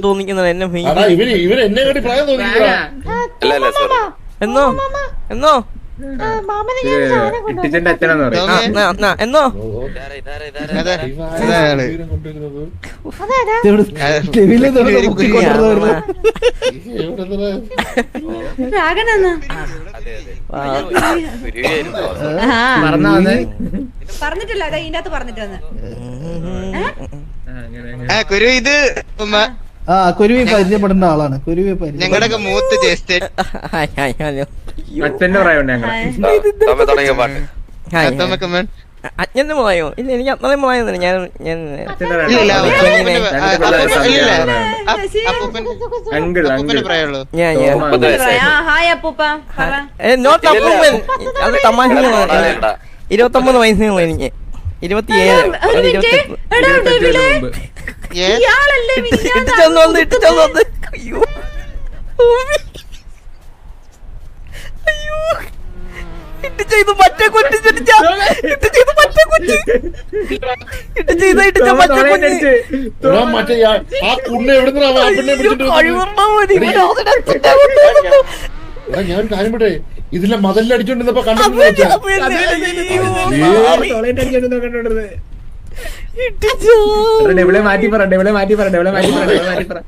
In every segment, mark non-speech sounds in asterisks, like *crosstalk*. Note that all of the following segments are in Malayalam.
തോന്നിക്കുന്നത് എന്നെ ഇവർ ഇവർ എന്നെ എന്നോ? എന്നോ? പറഞ്ഞിട്ടില്ല അതെ. ഇതിന്റെ അകത്ത് പറഞ്ഞിട്ട് വന്ന് കുരു ഇത് ഉമ്മ ആ കുരുവി പരിചയപ്പെടുന്ന ആളാണ്. കുരുവി ഞങ്ങളുടെയൊക്കെ മൂത്ത് ജ്യേഷ്ഠൻ അച്ഛന്റെ പ്രായമുണ്ട് ഞങ്ങൾ അജ്ഞന്റെ ഇല്ല എനിക്ക് അത്രയും പ്രായമൊന്നുമില്ല ഞാൻ ഞാൻ പറയണ്ട. ഇരുപത്തൊമ്പത് വയസ്സേ എനിക്ക് ഇരുപത്തിയേഴ്. മറ്റേ കൊച്ചു കൊച്ചു കാര്യം പറയട്ടെ ഇതിലെ മതലിൽ അടിച്ചോണ്ടിരുന്നപ്പോ ഡെവിളെ മാറ്റി പറ ഡെവിളെ മാറ്റി പറ ഡെവിളെ മാറ്റി പറ ഡെവിളെ മാറ്റി പറ.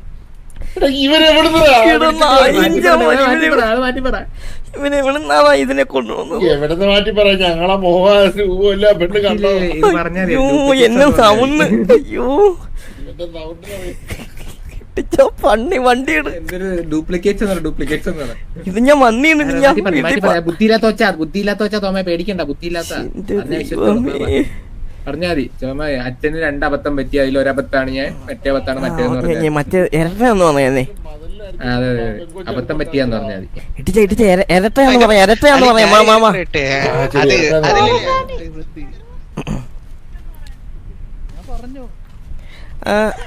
ഇതിനെ കൊണ്ടുവന്നത്? എവിടുന്ന് മാറ്റി പറ? ഞങ്ങളെ പെണ്ണ് കണ്ടോ. അയ്യോ എന്നെ സൗണ്ട്. പണ്ണി വണ്ടിയിട്. ഇത് ഞാൻ വന്നിയാണ് ബുദ്ധിയില്ലാത്ത ബുദ്ധിയില്ലാത്ത വെച്ചാ തോമ പേടിക്കണ്ട ബുദ്ധിയില്ലാത്ത എന്റെ പറഞ്ഞാ വിശ്വസിച്ചോളൂ. ദൈവമേ. പറഞ്ഞാ മതി. ചോമ അച്ഛന് രണ്ട് അബദ്ധം പറ്റി അതിൽ ഒരബത്താണ് ഞാൻ മറ്റേ അബത്താണ് മറ്റേന്ന് മറ്റേ ഇരട്ടയാന്ന് പറഞ്ഞേ അതെ. അബദ്ധം പറ്റിയാന്ന് പറഞ്ഞാൽ മതി. ഇട്ടിച്ച ഇട്ടിച്ച ഇര- ഇരട്ടയാന്ന് പറയാം ഇരട്ടയാന്ന് പറയാം മാ.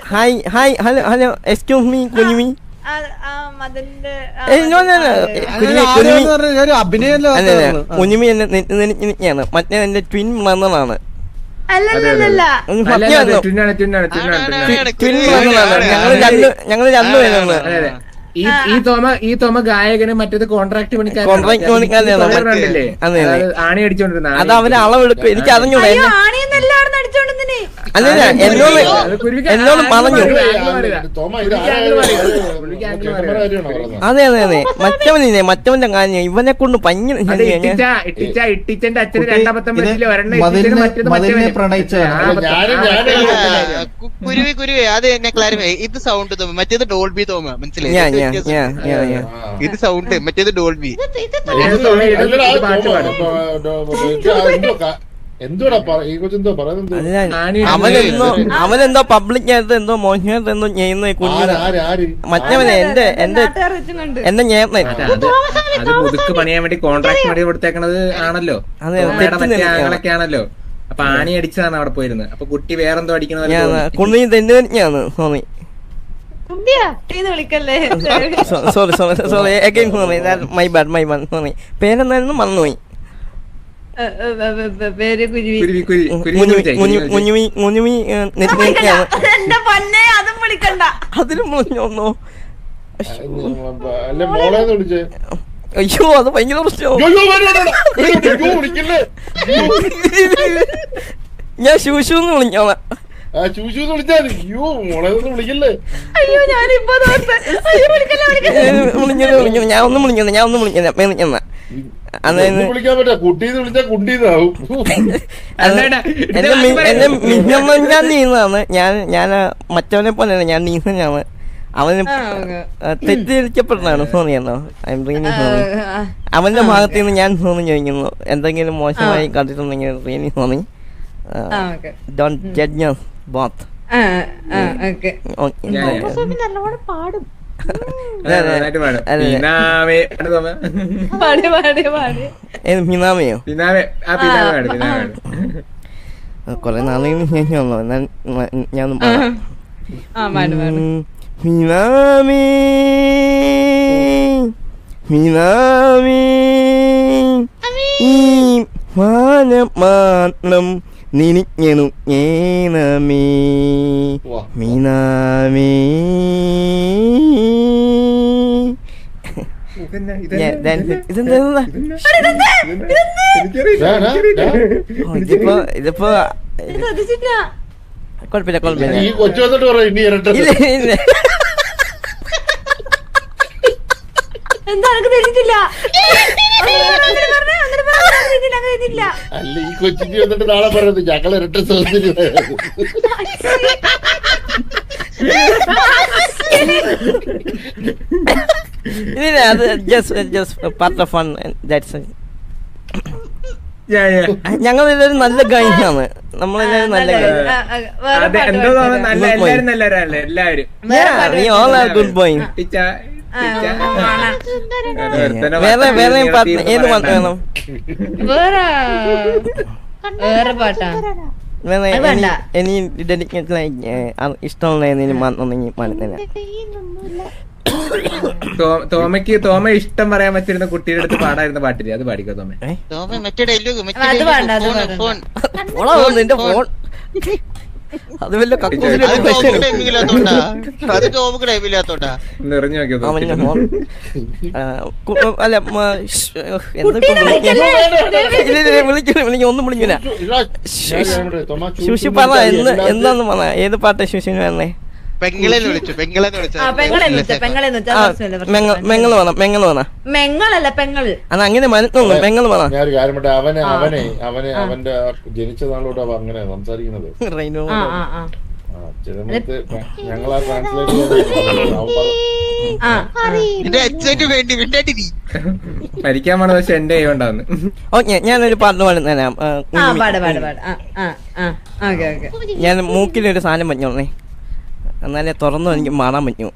Hi hi hello hello excuse me Kunjumi. Kunjumi എന്ന് മറ്റേ എന്റെ ട്വിൻ ബ്രദറാണ് അല്ലല്ലല്ല ഞങ്ങൾ അല്ല, ഈ ഈ തോമ ഈ തോമ ഗായകനും മറ്റേത് കോൺട്രാക്ട് അതെ. ആണി അടിച്ചോണ്ടിരുന്ന അത് അളവെടുക്കും എനിക്ക് അറിഞ്ഞൂടാ അല്ലല്ല എന്നോട് പറഞ്ഞു? അതെ അതെ അതെ. *laughs* മറ്റവനില്ലേ മറ്റവന്റെ കാര്യം ഇവനെ കൊണ്ട് പഞ്ഞു ഇത് ക്ലാരിഫൈ ഇത് സൗണ്ട് തോമ. മറ്റേത് ഡോൾബി തോമ. മനസ്സിലായി? ഞാൻ ഇത് ആ. ഇത് സൗണ്ട് മറ്റേത് ഡോൾബി അവനെന്തോ പബ്ലിക് ആയിട്ട് എന്തോ മോശമായിട്ട് എന്തോ ചെയ്യുന്ന ഈ കുഞ്ഞു ആര് ആര് ആര്? മറ്റവനെ എന്റെ എന്റെ എന്റെ അത് മുതുക്ക് പണിയാൻ വേണ്ടി കോൺട്രാക്ട് പണി കൊടുത്തേക്കണത് ആണല്ലോ. ആണല്ലോ അപ്പൊ ആണി അടിച്ചതാണ് അവിടെ പോയിരുന്നത്. അപ്പൊ കുട്ടി വേറെന്തോ അടിക്കണത് പോലെ ഞാൻ തോന്നി. Sorry sorry sorry again sorry my bad my bad sorry പേരെന്തായിരുന്നു? മറന്നുപോയി അതിലും മുഞ്ഞോന്നോ അയ്യോ. അത് ഭയങ്കര പ്രശ്നമാണ് ഞാൻ ശൂശു എന്ന് വിളിക്കോളാം ആ വിളിച്ചാ. അയ്യോ മോളേന്ന് വിളിക്കല്ലേ? അയ്യോ ഞാനിപ്പോ വിളിക്കല്ലേ ഞാൻ ഒന്നും വിളിക്കുന്നത് ഞാൻ ഒന്നും വിളിക്കുന്ന വിളിക്കാൻ പറ്റാ. കുട്ടീന്ന് വിളിച്ചാ കുട്ടീന്നാവും. അല്ലടാ, ഇത് എന്നെ ആദ്യം മി- പറയാം. എന്നെ മിന്നമ്മ ഞാൻ ഞാൻ ഞാൻ മറ്റവനെ പോലെയാണ് ഞാൻ നീസനാണ് അവന് തെറ്റിദ്ധരിക്കപ്പെടുന്നതാണ്. സോണി എന്നോ സോറി അവന്റെ ഭാഗത്ത് നിന്ന് ഞാൻ സോണി ചോദിക്കുന്നു. എന്തെങ്കിലും മോശമായി കണ്ടിട്ടുണ്ടെങ്കിൽ ആ ഓക്കെ. ഡോണ്ട് ജഡ്ജ് നല്ലോണം പാടും. *laughs* മിനാമയോ. കൊറേ ശേഷമല്ലോ ഞാൻ ആ ആ പാട് പാട്. ഉം, മിനാമി. മിനാമി. ഈ മാനം മാത്രം നിനിഞ്ഞു ഏനമീ മീനാമീ. ഇതിപ്പോ ഇതിപ്പോ കുഴപ്പമില്ല കുഴപ്പമില്ല. എന്താ അല്ല ഈ കൊച്ചിക്ക് വന്നിട്ട് നാളെ പറയുന്നത് ഞങ്ങൾ ഇരട്ട സഹോദരി അത് ജസ്റ്റ് ജസ്റ്റ് പാർട്ട് ഓഫ് ഞങ്ങൾ നല്ല ഗൈഡാണ്. നമ്മളെല്ലാവരും നല്ല ഗൈഡ് എല്ലാവരും നീ ഓൾ ഗുഡ് ബോയ് വേറെ വേറെ ഏത് പാട്ട് വേണം? വേറെ വേറെ പാട്ടാ. ഇനി തോമയ്ക്ക് തോമ ഇഷ്ടം പറയാൻ പറ്റിരുന്ന കുട്ടിയുടെ അടുത്ത് പാടായിരുന്ന പാട്ടില്ലേ? അത് പാടിക്കോ തോമേ? തോമ മറ്റേ ഫോൺ. അത് വല്ല അല്ല എന്താ ശുശി പറഞ്ഞ എന്താന്ന് പറഞ്ഞ ഏത് പാട്ടാ ശുശിന് വന്നേ പെങ്ങളെന്ന് വേണം മെങ്ങൾ വേണം മെങ്ങളല്ല പെങ്ങൾ. അത് അങ്ങനെ മനസ്സിലൊന്നും പെങ്ങൾ വേണം ഞാൻ ഒരു കാര്യം പറ്റേ അവനെ അവനെ അവനെ അവന്റെ ജനിച്ച നാളോട് അവ അങ്ങനെ സംസാരിക്കുന്നത് ഞങ്ങളാ ട്രാൻസ്ലേറ്റ് മരിക്കാൻ പക്ഷെ എന്റെ കൈകൊണ്ടാന്ന് ഓക്കെ ഞാനൊരു പാട്ട് പാടുന്ന ഞാൻ മൂക്കിലൊരു സാധനം പറഞ്ഞോളേ എന്നാലേ തുറന്നു എനിക്ക് മാറാൻ പറ്റു.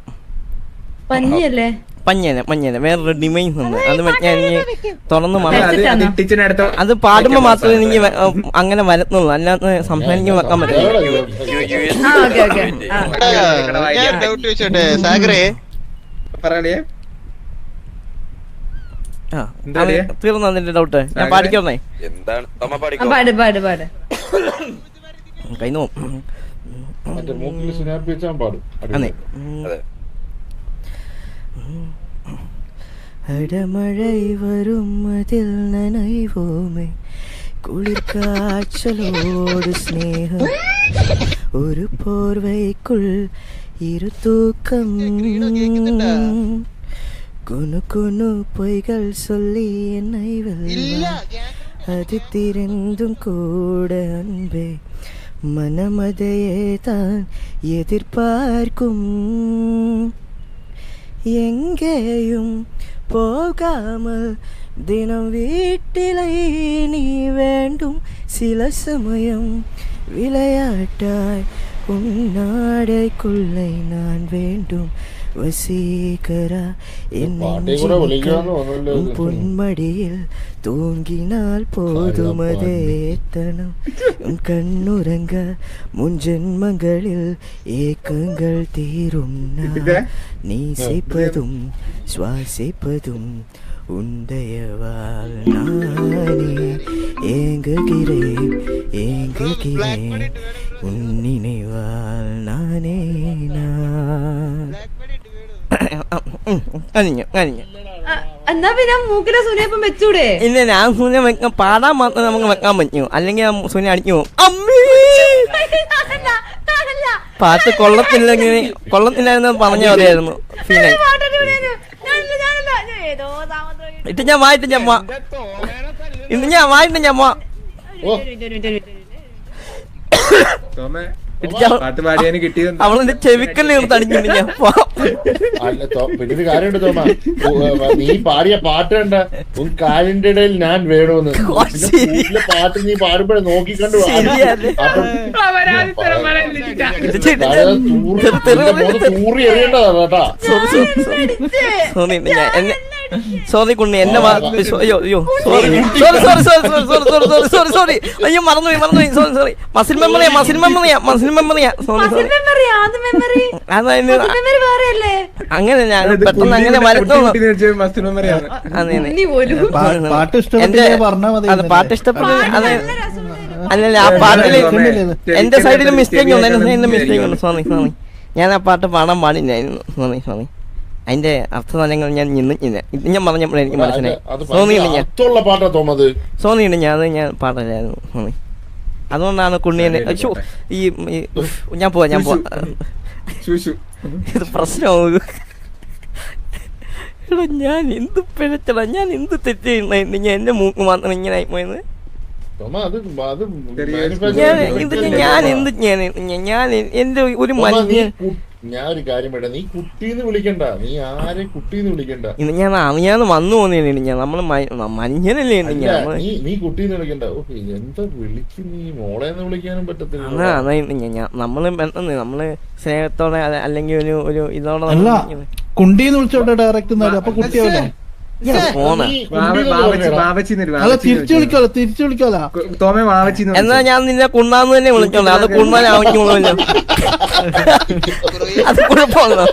പഞ്ഞല്ലേ പഞ്ഞല്ല പഞ്ഞല്ല വേറൊരു ഡിമൈൻസ് ഉണ്ട് അത് ഞാൻ തുറന്നു മാറാം അത് പാടുമ്പോ മാത്രമേ എനിക്ക് അങ്ങനെ വരത്തുള്ളൂ. അല്ലാത്ത സംസാരിക്കാൻ വെക്കാൻ പറ്റില്ല. തീർന്നു അതിന്റെ ഡൗട്ട് ഞാൻ പാടിക്കോന്നേ എന്താണ്? മറ്റേ പാടും. അതെ. വരും അതിൽ കുളിർക്കാച്ചലോട് സ്നേഹം. ഒരു പോർവൈക്കുൾ ഇരുത്തൂക്കം കുനു കുനു പൊയ്കൾ സൊല്ലി എന്നൈവല്ല വെല്ല അത് തിരന്തും കൂടെ അൻപേ. மனமதையே தான் எதிர்பார்க்கும். எங்கேயும் போகாமல் தினம் வீட்டிலை நீ வேண்டும். சில சமயம் விளையாட்டாய் உன் நாடைக்குள்ளே நான் வேண்டும். வசீகரா என் பொன்மடியில் தூங்கினால் போதும் அதேத்தனம் உன் கண்ணுறங்க முன் ஜென்மங்களில் ஏக்கங்கள் தீரும் நீ செய்ப்பதும் சுவாசிப்பதும் உந்தையவால் நானே ஏங்குகிறேன் ஏங்குகிறேன். உன் நினைவால் അനിഞ്ഞു അനിഞ്ഞു എന്നാ പിന്നെ മൂക്കിലെ സുനയപ്പം വെച്ചൂടെ? ഇല്ല ഞാൻ സുന വെക്കാൻ പാടാൻ മാത്രമേ നമുക്ക് വെക്കാൻ പറ്റൂ. അല്ലെങ്കിൽ സുന അടിഞ്ഞു അമ്മീ! പാട്ട് കൊള്ളത്തില്ലെങ്കിൽ കൊള്ളത്തില്ലായിരുന്നു പറഞ്ഞ മതിയായിരുന്നു. ഇത് ഞാൻ വായിട്ട് ഞമ്മ ഇത് ഞാൻ വായിട്ട് ഞമ്മ അവളെന്റെ ചെവിക്കല്ലേ തടിഞ്ഞിട്ട് ഞാൻ അല്ല പിന്നെ ഒരു കാര്യമുണ്ട് തോമ. നീ പാടിയ പാട്ട് കണ്ട ഉൻ കാലിന്റെ ഇടയിൽ ഞാൻ വേണമെന്ന് ഓ, പിന്നെ പാട്ട് നീ പാടുമ്പോഴേ നോക്കിക്കണ്ടു. തൂറി എറിയേണ്ടതാണ് കേട്ടാ. സോറി കുണ്ണി. എന്നെ അയ്യോ അയ്യോ sorry sorry sorry sorry sorry sorry sorry sorry sorry sorry അയ്യോ മറന്നുപോയി മറന്നുപോയി. സോറി സോറി മസിൽ മെമ്മറിയാ മസിൽ മെമ്മറിയാ മസിൽ മെമ്മറിയാ സോറി സോറി അങ്ങനെ ഞാൻ പെട്ടെന്ന് അങ്ങനെ വരത്തുള്ളൂ പാ- പാട്ട് ഇഷ്ടപ്പെട്ടു അതെ അല്ലല്ല ആ പാട്ടിൽ എന്റെ സൈഡിൽ മിസ്റ്റേക്ക് ഉണ്ട്. എന്റെ സൈഡിൽ മിസ്റ്റേക്ക് ഉണ്ട്. സോറി സോറി ഞാൻ ആ പാട്ട് പാടാൻ പാടില്ലായിരുന്നു. സോറി സോറി അതിന്റെ അർത്ഥതലങ്ങൾ ഞാൻ ഇത് ഞാൻ പറഞ്ഞപ്പോൾ എനിക്ക് മനസ്സിലായി. സോണിയുണ്ട് ഞാൻ. ഞാൻ അത് ഞാൻ പാടില്ലായിരുന്നു സോണി അതുകൊണ്ടാണ് കുണ്ണിയെ അയ്യോ, ഈ ഞാൻ പോവാ ഞാൻ പോവാ. ഇത് പ്രശ്നമാവും. എടാ ഞാൻ എന്ത് പിഴച്ചടാ ഞാൻ എന്ത് തെറ്റ് ചെയ്യുന്ന? ഞാൻ എന്റെ മൂക്ക് മാത്രം ഇങ്ങനെ ആയിപ്പോയത് ഞാൻ? എന്ത് ഞാൻ ഞാൻ എന്റെ ഒരു മനുഷ്യൻ ഞാൻ ഒരു കാര്യം വേണ്ട നീ കുട്ടീന്ന് വിളിക്കണ്ട. നീ ആരെ കുട്ടീന്ന് വിളിക്കണ്ട. ഞാൻ ഞാൻ വന്നു പോന്നേന് ഞാൻ നമ്മൾ മ- മനുഷ്യനല്ലേ ഉണ്ട് അല്ല, ഞാൻ നീ നീ കുട്ടീന്ന് വിളിക്കണ്ട. ഓ എന്താ വിളിക്ക് നീ? മോളെന്ന് വിളിക്കാനും പറ്റത്തില്ല നമ്മൾ നമ്മൾ സ്നേഹത്തോടെ അല്ല- അല്ലെങ്കിൽ ഒരു ഒരു ഇതോടെ കുണ്ടീന്ന് വിളിച്ചോട്ടെ ഡയറക്റ്റ് അപ്പൊ കുട്ടിയാവില്ല തിരിച്ചു. വിളിക്കാലോ തിരിച്ചു വിളിക്കാലോ കു- തോമെ വാവച്ചിന്ന് എന്നാ ഞാൻ നിന്നെ കുണ്ണാന്ന് തന്നെ വിളിച്ചോളാം അത് കുണ്ണാൻ ആവശ്യമുള്ളല്ലോ അത് കുഴപ്പമുണ്ടോ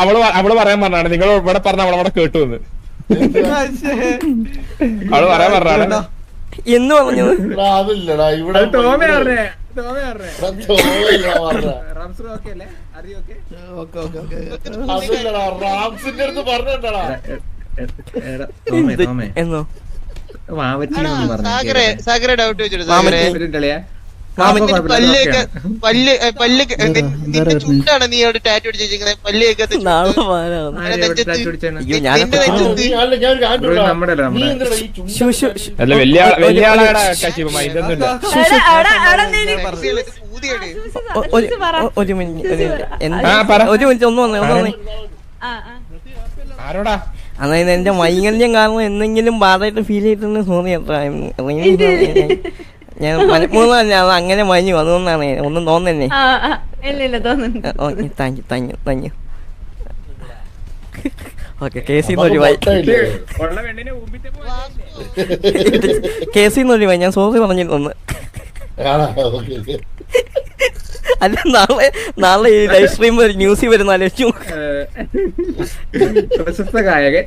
അവൾ അവൾ പറയാൻ പറഞ്ഞാണ് നിങ്ങൾ ഇവിടെ പറഞ്ഞ അവളവിടെ കേട്ടു എന്ന്. അവൾ പറയാൻ പറഞ്ഞാണ് എന്ന് പറഞ്ഞത് എടാ, അതില്ലടാ ഇവിടെ പറഞ്ഞേ പറഞ്ഞേ. പറഞ്ഞ. ഓക്കെ അതില്ലടാ റാംസിന്റെ അടുത്ത് പറഞ്ഞിട്ടടാ. എന്നോ? പറഞ്ഞു സാഗറെ സാഗറെ ഡൗട്ട് വെച്ചിട്ട് കളിയാ പല്ലൊക്കെ പല്ല് പല്ല് നിന്റെ ചുണ്ടാണ് നീ അവിടെ ടാറ്റു ഒരു മിനിറ്റ് ഒരു മിനിറ്റ്. എന്ത്? ആ, പറ. ഒരു മിനിറ്റ് ഒന്ന് വന്നേ ഒന്ന് വന്നേ. ആ ആ. ആരോടാ? അതായത് എന്റെ വൈകല്യം കാരണം എന്തെങ്കിലും ബാധായിട്ട് ഫീൽ ചെയ്തിട്ടുണ്ട് സോറി അത്ര ഞാൻ മനഃപൂർവം അത് അങ്ങനെ മഞ്ഞു അതുകൊണ്ടാണ് ഒന്നും തോന്നുന്നേ. ഇല്ല തോന്നുന്നു okay thank you thank you thank you. Okay K സിന്ന് നമുക്ക് ഒരു വൈ മുട്ടയില്ലേ? ഉള്ള പെണ്ണിനെ ഊമ്പിട്ട് കെ സിന്ന് ഒരു വൈ ഞാൻ സോറി ഓക്കേ. അല്ല നാളെ നാളെ ഈ ലൈവ് സ്ട്രീം ന്യൂസിൽ വരുന്ന ആലോചിച്ചു. പ്രശസ്ത ഗായകൻ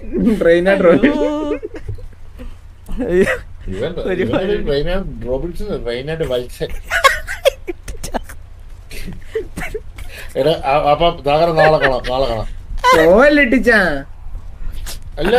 റോബിൻസൺ വത്സൻ അപ്പൊ നാളെ കാണാം നാളെ കാണാം. അല്ല